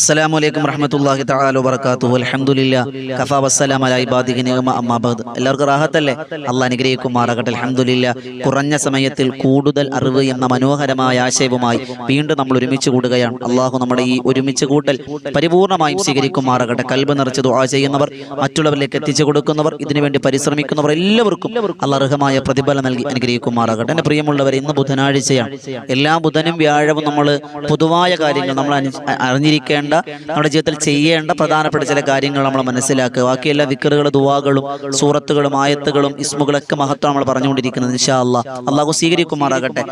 അസ്സലാമു അലൈക്കും റഹ്മത്തുള്ളാഹി തആല വബറകാതുഹു. അൽഹംദുലില്ലാ. കഫാ വസ്സലാം അലാ ഇബാദിഹി നിഅമ അമ്മാ ബഅദ്. എല്ലാവർക്കും റാഹത്തല്ലേ? അള്ളാഹ് അനുഗ്രഹിക്കുമാറാകട്ടെ. അൽഹംദുലില്ലാ. കുറഞ്ഞ സമയത്തിൽ കൂടുതൽ അറിവ് എന്ന മനോഹരമായ ആശയവുമായി വീണ്ടും നമ്മൾ ഒരുമിച്ച് കൂടുകയാണ്. അള്ളാഹു നമ്മുടെ ഈ ഒരുമിച്ച് കൂട്ടൽ പരിപൂർണമായും സ്വീകരിക്കുമാറാകട്ടെ. കൽബ് നിറച്ച് ദുആ ചെയ്യുന്നവർ മറ്റുള്ളവരിലേക്ക് എത്തിച്ചു കൊടുക്കുന്നവർ ഇതിനുവേണ്ടി പരിശ്രമിക്കുന്നവർ എല്ലാവർക്കും അള്ളർഹമായ പ്രതിഫലം നൽകി അനുഗ്രഹിക്കുമാറാകട്ടെ. എന്റെ പ്രിയമുള്ളവർ ഇന്ന് ബുധനാഴ്ചയാണ്. എല്ലാ ബുധനും വ്യാഴവും നമ്മൾ പൊതുവായ കാര്യങ്ങൾ നമ്മൾ അനു- അറിഞ്ഞിരിക്കേണ്ട നമ്മുടെ ജീവിതത്തിൽ ചെയ്യേണ്ട പ്രധാനപ്പെട്ട ചില കാര്യങ്ങൾ നമ്മൾ മനസ്സിലാക്കുക. ബാക്കിയെല്ലാ വിക്കറുകൾ ദുവാകളും സൂറത്തുകളും ആയത്തുകളും ഇസ്മുകളൊക്കെ മഹത്വം നമ്മൾ പറഞ്ഞുകൊണ്ടിരിക്കുന്നത് ഇൻഷാ അള്ളാഹ് അള്ളാഹു സ്വീകരിക്കുമാറാകട്ടെ.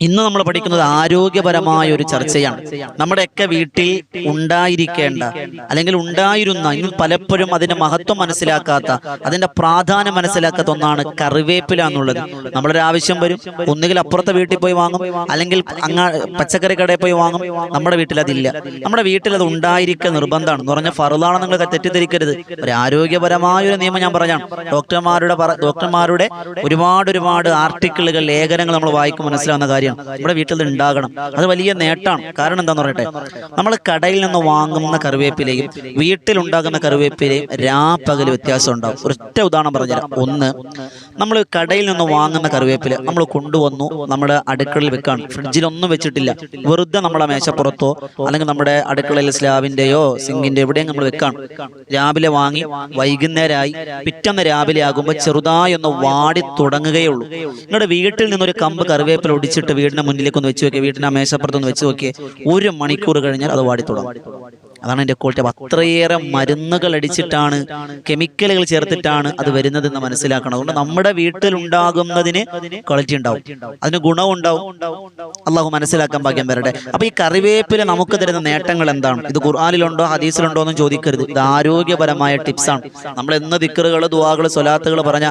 ഇന്ന് നമ്മൾ പഠിക്കുന്നത് ആരോഗ്യപരമായ ഒരു ചർച്ചയാണ്. നമ്മുടെയൊക്കെ വീട്ടിൽ ഉണ്ടായിരിക്കേണ്ട അല്ലെങ്കിൽ ഉണ്ടായിരുന്ന ഇന്ന് പലപ്പോഴും അതിന്റെ മഹത്വം മനസ്സിലാക്കാത്ത അതിന്റെ പ്രാധാന്യം മനസ്സിലാക്കാത്ത ഒന്നാണ് കറിവേപ്പില എന്നുള്ളത്. നമ്മളൊരു ആവശ്യം വരും ഒന്നുകിൽ അപ്പുറത്തെ വീട്ടിൽ പോയി വാങ്ങും അല്ലെങ്കിൽ അങ്ങ പച്ചക്കറി കടയിൽ പോയി വാങ്ങും. നമ്മുടെ വീട്ടിൽ അതില്ല. നമ്മുടെ വീട്ടിൽ അത് ഉണ്ടായിരിക്കുക നിർബന്ധമാണ്. എന്ന് പറഞ്ഞാൽ ഫറുതാണെന്ന് നിങ്ങൾ തെറ്റിദ്ധരിക്കരുത്. ഒരു ആരോഗ്യപരമായ ഒരു നിയമം ഞാൻ പറഞ്ഞാണ് ഡോക്ടർമാരുടെ ഡോക്ടർമാരുടെ ഒരുപാട് ഒരുപാട് ആർട്ടിക്കിളുകൾ ലേഖനങ്ങൾ നമ്മൾ വായിക്കും മനസ്സിലാവുന്ന കാര്യമാണ് നമ്മുടെ വീട്ടിൽ ഉണ്ടാകണം. അത് വലിയ നേട്ടമാണ്. കാരണം എന്താന്ന് പറയട്ടെ? നമ്മൾ കടയിൽ നിന്ന് വാങ്ങുന്ന കറിവേപ്പിലയും വീട്ടിൽ വീട്ടിലുണ്ടാകുന്ന കറിവേപ്പിലയും രാപ്പകൽ വ്യത്യാസം ഉണ്ടാവും. ഒറ്റ ഉദാഹരണം പറഞ്ഞുതരാം. ഒന്ന് നമ്മൾ കടയിൽ നിന്ന് വാങ്ങുന്ന കറിവേപ്പില നമ്മൾ കൊണ്ടുവന്നു നമ്മുടെ അടുക്കളയിൽ വെക്കാണ്. ഫ്രിഡ്ജിലൊന്നും വെച്ചിട്ടില്ല. വെറുതെ നമ്മുടെ മേശപ്പുറത്തോ അല്ലെങ്കിൽ നമ്മുടെ അടുക്കളയിൽ സ്ലാബിന്റെയോ സിങ്കിന്റെ എവിടെയും നമ്മൾ വെക്കാണ്. രാവിലെ വാങ്ങി വൈകുന്നേരമായി പിറ്റന്ന് രാവിലെ ആകുമ്പോൾ ചെറുതായി ഒന്ന് വാടി തുടങ്ങുകയുള്ളൂ. നിങ്ങളുടെ വീട്ടിൽ നിന്നൊരു കമ്പ് കറിവേപ്പില ഒടിച്ചിട്ട് വീടിന്റെ മുന്നിലേക്ക് ഒന്ന് വെച്ച് നോക്കിയാൽ വീടിന്റെ മേശപ്പുറത്തൊന്ന് വെച്ച് നോക്കിയേ. ഒരു മണിക്കൂർ കഴിഞ്ഞാൽ അത് വാടി തുടങ്ങും അതാണ് എന്റെ ക്വാളിറ്റി അപ്പൊ അത്രയേറെ മരുന്നുകൾ അടിച്ചിട്ടാണ് കെമിക്കലുകൾ ചേർത്തിട്ടാണ് അത് വരുന്നതെന്ന് മനസ്സിലാക്കണം. അതുകൊണ്ട് നമ്മുടെ വീട്ടിൽ ഉണ്ടാകുന്നതിന് ക്വാളിറ്റി ഉണ്ടാവും. അതിന് ഗുണവും ഉണ്ടാവും. അള്ളാഹു മനസ്സിലാക്കാൻ ഭാഗ്യം വരട്ടെ. അപ്പൊ ഈ കറിവേപ്പില നമുക്ക് തരുന്ന നേട്ടങ്ങൾ എന്താണ്? ഇത് ഖുർആാനിലുണ്ടോ ഹദീസിലുണ്ടോ എന്ന് ചോദിക്കരുത്. ഇത് ആരോഗ്യപരമായ ടിപ്സാണ്. നമ്മൾ എന്ന് ദിക്കറുകൾ ദുവാകൾ സ്വലാത്തുകൾ പറഞ്ഞ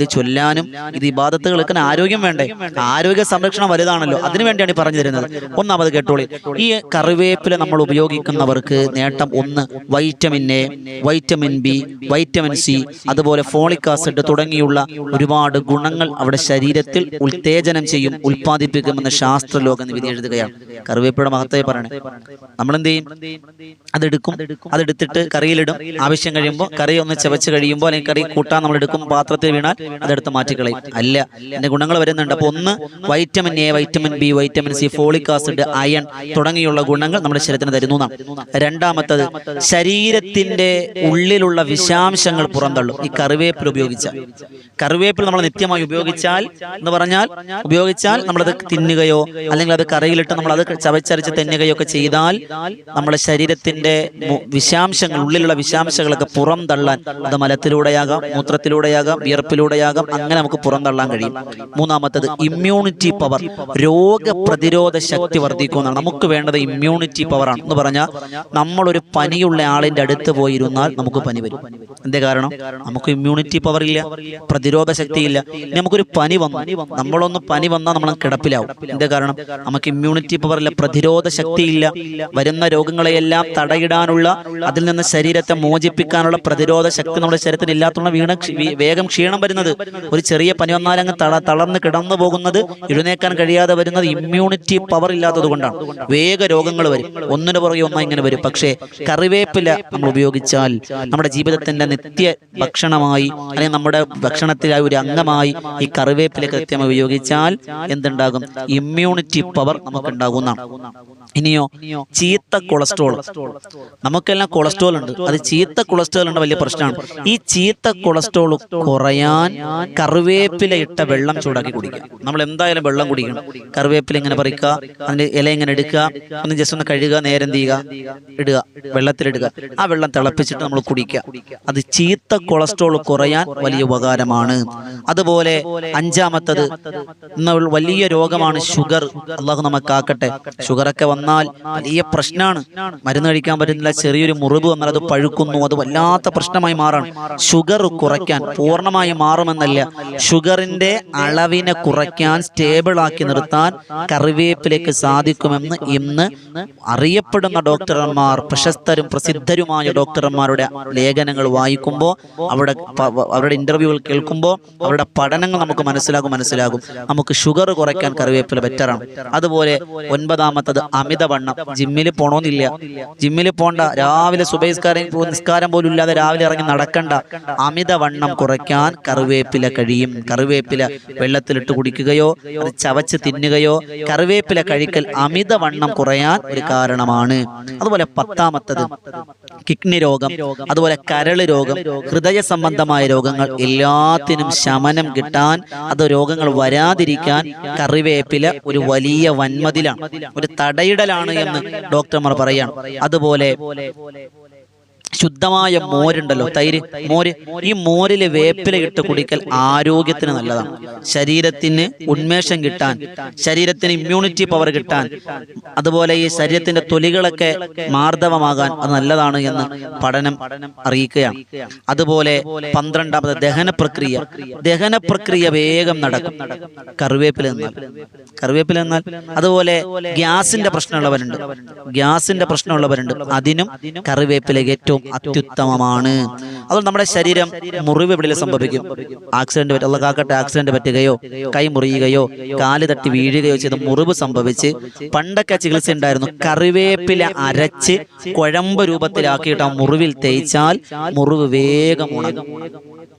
ഇത് ചൊല്ലാനും ഇത് ഇബാദത്തുകൾക്ക് ആരോഗ്യം വേണ്ടേ? ആരോഗ്യ സംരക്ഷണം വലുതാണല്ലോ. അതിനു വേണ്ടിയാണ് ഈ പറഞ്ഞു തരുന്നത്. ഒന്നാമത് കേട്ടോളി. ഈ കറിവേപ്പില നമ്മൾ ഉപയോഗിക്കുന്നവർക്ക് നേട്ടം ഒന്ന് vitamin A vitamin B vitamin C അതുപോലെ ഫോളിക് ആസിഡ് തുടങ്ങിയുള്ള ഒരുപാട് ഗുണങ്ങൾ അവിടെ ശരീരത്തിൽ ഉത്തേജനം ചെയ്യും ഉൽപ്പാദിപ്പിക്കുമെന്ന് ശാസ്ത്രലോകം വിധി എഴുതുകയാണ്. കറിവേപ്പിയുടെ മഹത്തായി പറയണേ. നമ്മൾ എന്ത് ചെയ്യും? അതെടുക്കും. അതെടുത്തിട്ട് കറിയിലിടും. ആവശ്യം കഴിയുമ്പോൾ കറി ഒന്ന് ചവച്ച് കഴിയുമ്പോൾ അല്ലെങ്കിൽ കറി കൂട്ടാൻ നമ്മൾ എടുക്കും പാത്രത്തിൽ വീണാൽ അതെടുത്ത് മാറ്റിക്കളയും. അല്ല അതിന്റെ ഗുണങ്ങൾ വരുന്നുണ്ട്. അപ്പൊ ഒന്ന് vitamin A vitamin B vitamin C folic acid iron തുടങ്ങിയുള്ള ഗുണങ്ങൾ നമ്മുടെ ശരീരത്തിന് തരുന്നു എന്നാണ്. രണ്ടാമത്തത് ശരീരത്തിന്റെ ഉള്ളിലുള്ള വിഷാംശങ്ങൾ പുറന്തള്ളും. ഈ കറിവേപ്പിൽ ഉപയോഗിച്ച കറിവേപ്പിൽ നമ്മൾ നിത്യമായി ഉപയോഗിച്ചാൽ എന്ന് പറഞ്ഞാൽ ഉപയോഗിച്ചാൽ നമ്മളത് തിന്നുകയോ അല്ലെങ്കിൽ അത് കറിയിലിട്ട് നമ്മൾ അത് ചവച്ചരച്ച് തിന്നുകയോ ഒക്കെ ചെയ്താൽ നമ്മുടെ ശരീരത്തിന്റെ വിഷാംശങ്ങൾ ഉള്ളിലുള്ള വിഷാംശങ്ങളൊക്കെ പുറം തള്ളാൻ അത് മലത്തിലൂടെയാകാം മൂത്രത്തിലൂടെയാകാം വിയർപ്പിലൂടെയാകാം അങ്ങനെ നമുക്ക് പുറന്തള്ളാൻ കഴിയും. മൂന്നാമത്തത് ഇമ്മ്യൂണിറ്റി പവർ രോഗപ്രതിരോധ ശക്തി വർദ്ധിക്കുന്നതാണ് നമുക്ക് വേണ്ടത് ഇമ്മ്യൂണിറ്റി പവറാണ് എന്ന് പറഞ്ഞാൽ നമ്മളൊരു പനിയുള്ള ആളിന്റെ അടുത്ത് പോയിരുന്നാൽ നമുക്ക് പനി വരും. എന്തേ കാരണം? നമുക്ക് ഇമ്മ്യൂണിറ്റി പവർ ഇല്ല പ്രതിരോധ ശക്തി ഇല്ല ഇനി നമുക്കൊരു പനി വന്നു നമ്മളൊന്ന് പനി വന്നാൽ നമ്മൾ കിടപ്പിലാവും. എന്തേ കാരണം? നമുക്ക് ഇമ്മ്യൂണിറ്റി പവർ ഇല്ല പ്രതിരോധ ശക്തി ഇല്ല വരുന്ന രോഗങ്ങളെയെല്ലാം തടയിടാനുള്ള അതിൽ നിന്ന് ശരീരത്തെ മോചിപ്പിക്കാനുള്ള പ്രതിരോധ ശക്തി നമ്മുടെ ശരീരത്തിൽ ഇല്ലാത്തതുകൊണ്ട് വീണ വേഗം ക്ഷീണം വരുന്നത്. ഒരു ചെറിയ പനി വന്നാൽ അങ്ങ് തള തളർന്ന് കിടന്നു പോകുന്നത് എഴുന്നേക്കാൻ കഴിയാതെ വരുന്നത് ഇമ്മ്യൂണിറ്റി പവർ ഇല്ലാത്തത് കൊണ്ടാണ് വേഗ രോഗങ്ങൾ വരും. ഒന്നിനു പുറകെ ഒന്നായി ഇങ്ങനെ വരും. പക്ഷേ കറിവേപ്പില നമ്മൾ ഉപയോഗിച്ചാൽ നമ്മുടെ ജീവിതത്തിന്റെ നിത്യ ഭക്ഷണമായി അല്ലെങ്കിൽ നമ്മുടെ ഭക്ഷണത്തിലെ ഒരു അംഗമായി ഈ കറിവേപ്പില കൃത്യമായി ഉപയോഗിച്ചാൽ എന്തുണ്ടാകും? ഇമ്മ്യൂണിറ്റി പവർ നമുക്ക് ഉണ്ടാകുന്നതാണ്. ഇനിയോ ചീത്ത കൊളസ്ട്രോൾ. നമുക്കെല്ലാം കൊളസ്ട്രോൾ ഉണ്ട്. അത് ചീത്ത കൊളസ്ട്രോൾ ഉണ്ട് വലിയ പ്രശ്നമാണ്. ഈ ചീത്ത കൊളസ്ട്രോൾ കുറയാൻ കറിവേപ്പില ഇട്ട വെള്ളം ചൂടാക്കി കുടിക്കുക. നമ്മൾ എന്തായാലും വെള്ളം കുടിക്കണം. കറിവേപ്പില ഇങ്ങനെ പറിക്കുക? അതിന്റെ ഇല ഇങ്ങനെ എടുക്കുക? ഒന്ന് ജസ്റ്റ് ഒന്ന് കഴുകുക നേരം തീയുക ഇടുക. വെള്ളത്തിലിടുക. ആ വെള്ളം തിളപ്പിച്ചിട്ട് നമ്മൾ കുടിക്കുക. അത് ചീത്ത കൊളസ്ട്രോൾ കുറയാൻ വലിയ ഉപകാരമാണ്. അതുപോലെ അഞ്ചാമത്തത് വലിയ രോഗമാണ് ഷുഗർ. അള്ളാഹു നമുക്കാക്കട്ടെ. ഷുഗറൊക്കെ വന്നാൽ വലിയ പ്രശ്നമാണ് മരുന്ന് കഴിക്കാൻ പറ്റുന്നില്ല ചെറിയൊരു മുറിവ് വന്നാൽ അത് പഴുക്കുന്നു. അത് വല്ലാത്ത പ്രശ്നമായി മാറാണ്. ഷുഗർ കുറയ്ക്കാൻ പൂർണമായി മാറുമെന്നല്ല ഷുഗറിന്റെ അളവിനെ കുറയ്ക്കാൻ സ്റ്റേബിൾ ആക്കി നിർത്താൻ കറിവേപ്പിലേക്ക് സാധിക്കുമെന്ന് ഇന്ന് അറിയപ്പെടുന്ന ഡോക്ടർമാർ പ്രശസ്തരും പ്രസിദ്ധരുമായ ഡോക്ടർമാരുടെ ലേഖനങ്ങൾ വായിക്കുമ്പോൾ അവിടെ അവരുടെ ഇന്റർവ്യൂകൾ കേൾക്കുമ്പോൾ അവരുടെ പഠനങ്ങൾ നമുക്ക് മനസ്സിലാകും മനസ്സിലാകും. നമുക്ക് ഷുഗർ കുറയ്ക്കാൻ കറിവേപ്പില ബെറ്ററാണ് അതുപോലെ ഒൻപതാമത്തത് അമിതവണ്ണം. ജിമ്മിൽ പോണോന്നില്ല. ജിമ്മിൽ പോണ്ട. രാവിലെ സുബൈസ്കാരം നിസ്കാരം പോലും ഇല്ലാതെ രാവിലെ ഇറങ്ങി നടക്കണ്ട. അമിതവണ്ണം കുറയ്ക്കാൻ കറിവേപ്പില കഴിയും. കറിവേപ്പില വെള്ളത്തിലിട്ട് കുടിക്കുകയോ അത് ചവച്ച് തിന്നുകയോ കറിവേപ്പില കഴിക്കൽ അമിതവണ്ണം കുറയാൻ ഒരു കാരണമാണ്. അതുപോലെ പത്താമത്തത്. കിഡ്നി രോഗം അതുപോലെ കരൾ രോഗം ഹൃദയ സംബന്ധമായ രോഗങ്ങൾ എല്ലാത്തിനും ശമനം കിട്ടാൻ അത് രോഗങ്ങൾ വരാതിരിക്കാൻ കറിവേപ്പില ഒരു വലിയ വൻമതിലാണ് ഒരു തടയിടലാണ് എന്ന് ഡോക്ടർമാർ പറയാണ്. അതുപോലെ ശുദ്ധമായ മോരുണ്ടല്ലോ. തൈര്. മോര്. ഈ മോരിൽ വേപ്പില ഇട്ട് കുടിക്കൽ ആരോഗ്യത്തിന് നല്ലതാണ്. ശരീരത്തിന് ഉന്മേഷം കിട്ടാൻ ശരീരത്തിന് ഇമ്മ്യൂണിറ്റി പവർ കിട്ടാൻ അതുപോലെ ഈ ശരീരത്തിന്റെ തൊലികളൊക്കെ മാർദ്ദവമാകാൻ അത് നല്ലതാണ് എന്ന് പഠനം അറിയിക്കുകയാണ്. അതുപോലെ പന്ത്രണ്ടാമത് ദഹന പ്രക്രിയ ദഹന പ്രക്രിയ വേഗം നടക്കും. കറിവേപ്പില എന്നാൽ കറിവേപ്പില എന്നാൽ അതുപോലെ ഗ്യാസിന്റെ പ്രശ്നമുള്ളവരുണ്ട്. ഗ്യാസിന്റെ പ്രശ്നമുള്ളവരുണ്ട്. അതിനും കറിവേപ്പില ഏറ്റവും അത്യുത്തമമാണ്. അതുകൊണ്ട് നമ്മുടെ ശരീരം മുറിവ് എവിടെയും സംഭവിക്കും. ആക്സിഡന്റ് പറ്റുള്ള കാക്കട്ടെ ആക്സിഡന്റ് പറ്റുകയോ കൈ മുറിയുകയോ കാൽ തട്ടി വീഴുകയോ ചെയ്ത് മുറിവ് സംഭവിച്ച് പണ്ടൊക്കെ ചികിത്സ ഉണ്ടായിരുന്നു. കറിവേപ്പില അരച്ച് കുഴമ്പ് രൂപത്തിലാക്കിയിട്ട് ആ മുറിവിൽ തേച്ചാൽ മുറിവ് വേഗം ഉണങ്ങും.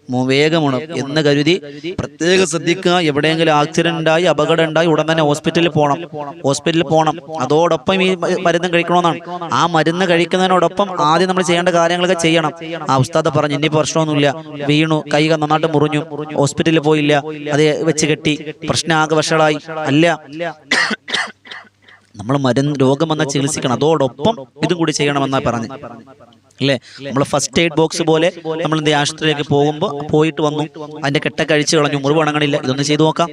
മു- വേഗം എന്ന് കരുതി പ്രത്യേകം ശ്രദ്ധിക്കുക. എവിടെയെങ്കിലും ആക്സിഡന്റ് ഉണ്ടായി അപകടം ഉണ്ടായി ഉടൻ തന്നെ ഹോസ്പിറ്റലിൽ പോകണം ഹോസ്പിറ്റലിൽ പോകണം അതോടൊപ്പം ഈ മരുന്ന് കഴിക്കണമെന്നാണ്. ആ മരുന്ന് കഴിക്കുന്നതിനോടൊപ്പം ആദ്യം നമ്മൾ ചെയ്യേണ്ട കാര്യങ്ങളൊക്കെ ചെയ്യണം. ആ ഉസ്താദ് പറഞ്ഞു ഇനിയിപ്പോൾ പ്രശ്നമൊന്നുമില്ല. വീണു കൈ നന്നായിട്ട് മുറിഞ്ഞു. ഹോസ്പിറ്റലിൽ പോയില്ല. അത് വെച്ച് കെട്ടി. പ്രശ്നം ആകെ വഷളായി. അല്ല. നമ്മൾ മരുന്ന് രോഗം വന്നാൽ ചികിത്സിക്കണം. അതോടൊപ്പം ഇതും കൂടി ചെയ്യണമെന്നാണ് പറഞ്ഞു. അല്ലേ? നമ്മൾ ഫസ്റ്റ് എയ്ഡ് ബോക്സ് പോലെ നമ്മൾ എന്ത് ആശുപത്രിയിലേക്ക് പോകുമ്പോൾ പോയിട്ട് വന്നു. അതിന്റെ കെട്ട കഴിച്ച് കളഞ്ഞു. മുറിവ് ഉണങ്ങണില്ല. ഇതൊന്ന് ചെയ്തു നോക്കാം.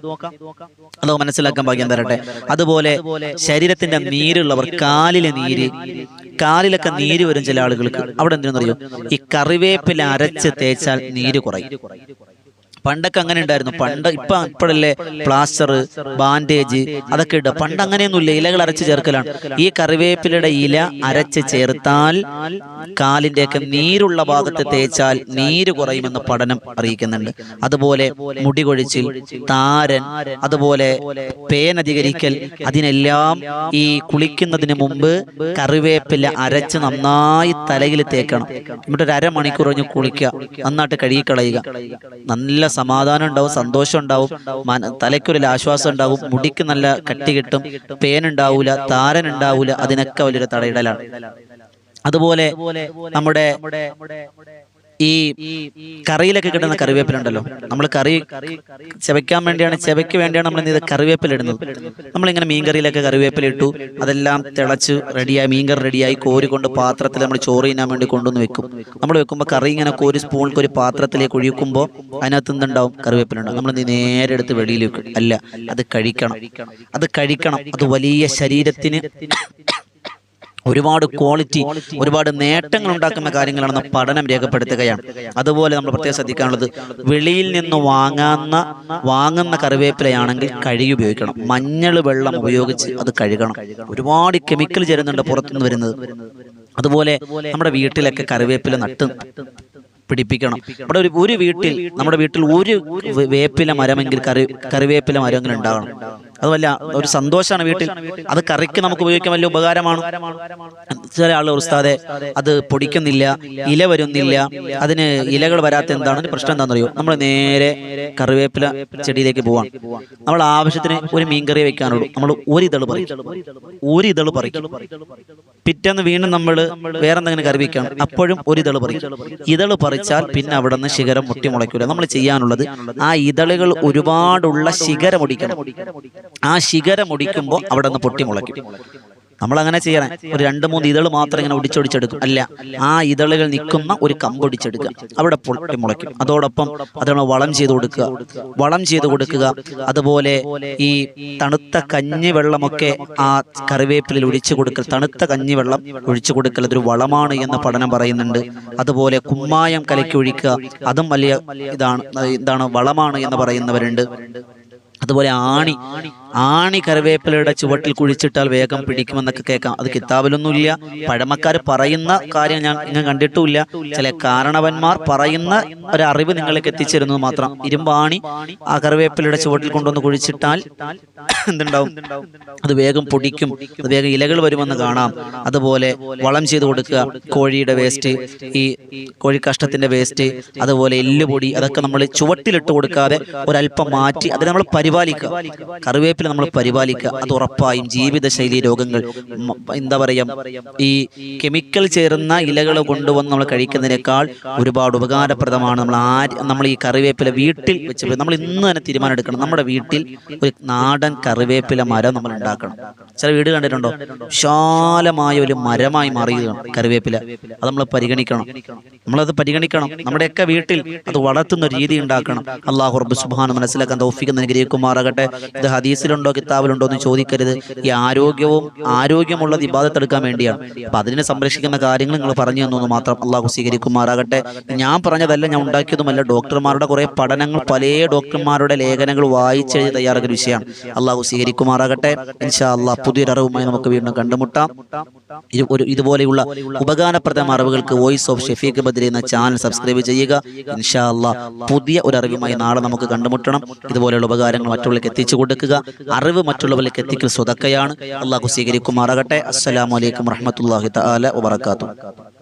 അത് മനസ്സിലാക്കാൻ ഭാഗ്യം തരട്ടെ. അതുപോലെ ശരീരത്തിന്റെ നീരുള്ളവർ കാലിലെ നീര്. കാലിലൊക്കെ നീര് വരും ചില ആളുകൾക്ക്. അവിടെ എന്തിനെന്നറിയോ ഈ കറിവേപ്പില അരച്ച് തേച്ചാൽ നീര് കുറയും. പണ്ടൊക്കെ അങ്ങനെ ഉണ്ടായിരുന്നു. പണ്ട് ഇപ്പൊ ഇപ്പോഴല്ലേ പ്ലാസ്റ്റർ ബാൻഡേജ് അതൊക്കെ ഇടുക. പണ്ട് അങ്ങനെയൊന്നുമില്ല. ഇലകൾ അരച്ച് ചേർക്കലാണ്. ഈ കറിവേപ്പിലയുടെ ഇല അരച്ച് ചേർത്താൽ കാലിന്റെയൊക്കെ നീരുള്ള ഭാഗത്ത് തേച്ചാൽ നീര് കുറയുമെന്ന് പഠനം അറിയിക്കുന്നുണ്ട്. അതുപോലെ മുടി കൊഴിച്ചിൽ താരൻ അതുപോലെ പേനധികരിക്കൽ അതിനെല്ലാം ഈ കുളിക്കുന്നതിന് മുമ്പ് കറിവേപ്പില അരച്ച് നന്നായി തലയിൽ തേക്കണം. എന്നിട്ട് ഒരു അരമണിക്കൂർ കഴിഞ്ഞ് കുളിക്കുക. നന്നായിട്ട് കഴുകിക്കളയുക. നല്ല സമാധാനം ഉണ്ടാവും സന്തോഷം ഉണ്ടാവും. തലയ്ക്കൊരു ആശ്വാസം ഉണ്ടാവും. മുടിക്ക് നല്ല കട്ടി കിട്ടും. പേനുണ്ടാവൂല താരൻ ഉണ്ടാവൂല. അതിനൊക്കെ വലിയൊരു തടയിടലാണ്. അതുപോലെ നമ്മുടെ ഈ കറിയിലൊക്കെ കിട്ടുന്ന കറിവേപ്പില ഉണ്ടല്ലോ നമ്മൾ കറി ചെവയ്ക്കാൻ വേണ്ടിയാണ് ചെവയ്ക്ക് വേണ്ടിയാണ് നമ്മൾ ഇത് കറിവേപ്പില ഇടുന്നത് നമ്മളിങ്ങനെ മീൻകറിയിലൊക്കെ കറിവേപ്പില ഇട്ടു അതെല്ലാം തിളച്ച് റെഡിയായി മീൻകറി റെഡിയായി കോരി കൊണ്ട് പാത്രത്തിൽ നമ്മൾ ചോറ് തിന്നാൻ വേണ്ടി കൊണ്ടുവന്ന് വെക്കും. നമ്മൾ വെക്കുമ്പോൾ കറി ഇങ്ങനെ ഒരു സ്പൂണിൽ ഒരു പാത്രത്തിലേക്ക് ഒഴിക്കുമ്പോൾ അതിനകത്ത് എന്തുണ്ടാവും? കറിവേപ്പില നമ്മൾ ഇത് നേരെ എടുത്ത് വെളിയിൽ വെക്കും. അല്ല അത് കഴിക്കണം. അത് കഴിക്കണം. അത് വലിയ ശരീരത്തിന് ഒരുപാട് ക്വാളിറ്റി ഒരുപാട് നേട്ടങ്ങൾ ഉണ്ടാക്കുന്ന കാര്യങ്ങളാണ് പഠനം രേഖപ്പെടുത്തുകയാണ്. അതുപോലെ നമ്മൾ പ്രത്യേകം ശ്രദ്ധിക്കാനുള്ളത് വെളിയിൽ നിന്ന് വാങ്ങുന്ന വാങ്ങുന്ന കറിവേപ്പിലയാണെങ്കിൽ കഴുകി ഉപയോഗിക്കണം. മഞ്ഞൾ വെള്ളം ഉപയോഗിച്ച് അത് കഴുകണം. ഒരുപാട് കെമിക്കൽ ചേരുന്നുണ്ട് പുറത്തുനിന്ന് വരുന്നത്. അതുപോലെ നമ്മുടെ വീട്ടിലൊക്കെ കറിവേപ്പില നട്ട് പിടിപ്പിക്കണം. നമ്മുടെ ഒരു ഒരു വീട്ടിൽ നമ്മുടെ വീട്ടിൽ ഒരു വേപ്പില മരമെങ്കിൽ കറി കറിവേപ്പില മരമെങ്കിലും ഉണ്ടാകണം. അത് വല്ല ഒരു സന്തോഷമാണ് വീട്ടിൽ. അത് കറിക്ക് നമുക്ക് ഉപയോഗിക്കാൻ വലിയ ഉപകാരമാണ്. ചില ആളുകൾ ഉസ്താദെ അത് പൊടിക്കുന്നില്ല ഇല വരുന്നില്ല അതിന് ഇലകൾ വരാത്ത എന്താണ്? പ്രശ്നം എന്താണെന്നറിയോ? നമ്മൾ നേരെ കറിവേപ്പില ചെടിയിലേക്ക് പോവാണ്. നമ്മൾ ആവശ്യത്തിന് ഒരു മീൻകറി വെക്കാനുള്ളൂ. നമ്മൾ ഒരു ഇതൾ പറിക്കും. ഒരു ഇതൾ പറിക്കും. പിറ്റേന്ന് വീണ്ടും നമ്മൾ വേറെന്തെങ്കിലും കറി വെക്കണം. അപ്പോഴും ഒരു ഇതൾ പറിക്കും. ഇതൾ പറിച്ചാൽ പിന്നെ അവിടെ നിന്ന് ശിഖരം മുട്ടി മുളയ്ക്കൂല. നമ്മൾ ചെയ്യാനുള്ളത് ആ ഇതളുകൾ ഒരുപാടുള്ള ശിഖരം ഒടിക്കണം ആ ശിഖരം ഒടിക്കുമ്പോൾ അവിടെ നിന്ന് പൊട്ടിമുളയ്ക്കും നമ്മൾ അങ്ങനെ ചെയ്യണം. ഒരു രണ്ട് മൂന്ന് ഇതൾ മാത്രം ഇങ്ങനെ ഒടിച്ചൊടിച്ചെടുക്കും. അല്ല ആ ഇതളുകൾ നിൽക്കുന്ന ഒരു കമ്പൊടിച്ചെടുക്കുക അവിടെ പൊട്ടി മുളയ്ക്കും. അതോടൊപ്പം അതാണ് വളം ചെയ്ത് കൊടുക്കുക. വളം ചെയ്ത് കൊടുക്കുക. അതുപോലെ ഈ തണുത്ത കഞ്ഞി വെള്ളമൊക്കെ ആ കറിവേപ്പിലിൽ ഒഴിച്ചു കൊടുക്കൽ തണുത്ത കഞ്ഞി വെള്ളം ഒഴിച്ചു കൊടുക്കൽ അതൊരു വളമാണ് എന്ന് പഠനം പറയുന്നുണ്ട്. അതുപോലെ കുമ്മായം കലക്കി ഒഴിക്കുക അതും വലിയ ഇതാണ് ഇതാണ് വളമാണ് എന്ന് പറയുന്നവരുണ്ട്. അതുപോലെ ആണി ആണി കറിവേപ്പിലയുടെ ചുവട്ടിൽ കുഴിച്ചിട്ടാൽ വേഗം പിടിക്കുമെന്നൊക്കെ കേൾക്കാം. അത് കിതാബിലൊന്നുമില്ല. പഴമക്കാർ പറയുന്ന കാര്യം ഞാൻ ഞാൻ കണ്ടിട്ടുമില്ല. ചില കാരണവന്മാർ പറയുന്ന ഒരു അറിവ് നിങ്ങളിലേക്ക് എത്തിച്ചിരുന്നത് മാത്രം. ഇരുമ്പാണി ആ കറിവേപ്പിലയുടെ ചുവട്ടിൽ കൊണ്ടുവന്ന് കുഴിച്ചിട്ടാൽ എന്തുണ്ടാവും? അത് വേഗം പൊടിക്കും. അത് വേഗം ഇലകൾ വരുമെന്ന് കാണാം. അതുപോലെ വളം ചെയ്ത് കൊടുക്കുക. കോഴിയുടെ വേസ്റ്റ് ഈ കോഴിക്കഷ്ടത്തിന്റെ വേസ്റ്റ് അതുപോലെ എല്ലുപൊടി അതൊക്കെ നമ്മൾ ചുവട്ടിലിട്ട് കൊടുക്കാതെ ഒരല്പം മാറ്റി അതിനെ നമ്മൾ പരിപാലിക്കുക. കറിവേപ്പില നമ്മൾ പരിപാലിക്കുക. അത് ഉറപ്പായും ജീവിതശൈലി രോഗങ്ങൾ എന്താ പറയാ ഈ കെമിക്കൽ ചേർന്ന ഇലകൾ കൊണ്ടുവന്ന് നമ്മൾ കഴിക്കുന്നതിനേക്കാൾ ഒരുപാട് ഉപകാരപ്രദമാണ്. നമ്മൾ ആര് നമ്മൾ ഈ കറിവേപ്പില വീട്ടിൽ വെച്ച് നമ്മൾ ഇന്ന് തന്നെ തീരുമാനം എടുക്കണം നമ്മുടെ വീട്ടിൽ ഒരു നാടൻ കറിവേപ്പില മരം നമ്മൾ ഉണ്ടാക്കണം. ചില വീട് കണ്ടിട്ടുണ്ടോ? വിശാലമായ ഒരു മരമായി മാറിയതാണ് കറിവേപ്പില. അത് നമ്മൾ പരിഗണിക്കണം. നമ്മളത് പരിഗണിക്കണം. നമ്മുടെയൊക്കെ വീട്ടിൽ അത് വളർത്തുന്ന രീതി ഉണ്ടാക്കണം. അള്ളാഹു റബ്ബ് സുബ്ഹാനഹു മനസ്സിലാക്കാൻ തൗഫീഖ് അനുഗ്രഹിക്കുമാറാകട്ടെ ഇത് ഹദീസിലുണ്ടോ കിതാബിലുണ്ടോ എന്ന് ചോദിക്കരുത്. ഈ ആരോഗ്യവും ആരോഗ്യമുള്ള വിവാദത്തെടുക്കാൻ വേണ്ടിയാണ്. അപ്പൊ അതിനെ സംരക്ഷിക്കുന്ന കാര്യങ്ങൾ നിങ്ങൾ പറഞ്ഞു തന്നു മാത്രം അള്ളാഹു സ്വീകരിക്കുമാറാകട്ടെ. ഞാൻ പറഞ്ഞതല്ല ഞാൻ ഉണ്ടാക്കിയതുമല്ല. ഡോക്ടർമാരുടെ കുറെ പഠനങ്ങൾ പല ഡോക്ടർമാരുടെ ലേഖനങ്ങൾ വായിച്ചെഴുതി തയ്യാറാക്കുന്ന വിഷയമാണ്. അള്ളാഹു സ്വീകരിക്കുമാറാകട്ടെ. ഇൻഷാ അള്ളാഹ് പുതിയൊരു അറിവുമായി നമുക്ക് വീണ്ടും കണ്ടുമുട്ടാം. ഒരു ഇതുപോലെയുള്ള ഉപകാരപ്രദമായ അറിവുകൾക്ക് വോയിസ് ഓഫ് ഷെഫീഖ് ബദ്രി എന്ന ചാനൽ സബ്സ്ക്രൈബ് ചെയ്യുക. ഇൻഷാ പുതിയ ഒരു അറിവുമായി നാളെ നമുക്ക് കണ്ടുമുട്ടണം. ഇതുപോലെയുള്ള ഉപകാരങ്ങൾ മറ്റുള്ളവർക്ക് എത്തിച്ചു കൊടുക്കുക. അറിവ് മറ്റുള്ളവരിലേക്ക് എത്തിക്കൽ സ്വതക്കയാണ്. അള്ളാഹു സ്വീകരിക്കുമാറാകട്ടെ. അസ്സലാമു അലൈക്കും വറഹ്മത്തുള്ളാഹി തആല വബറകാതുഹു.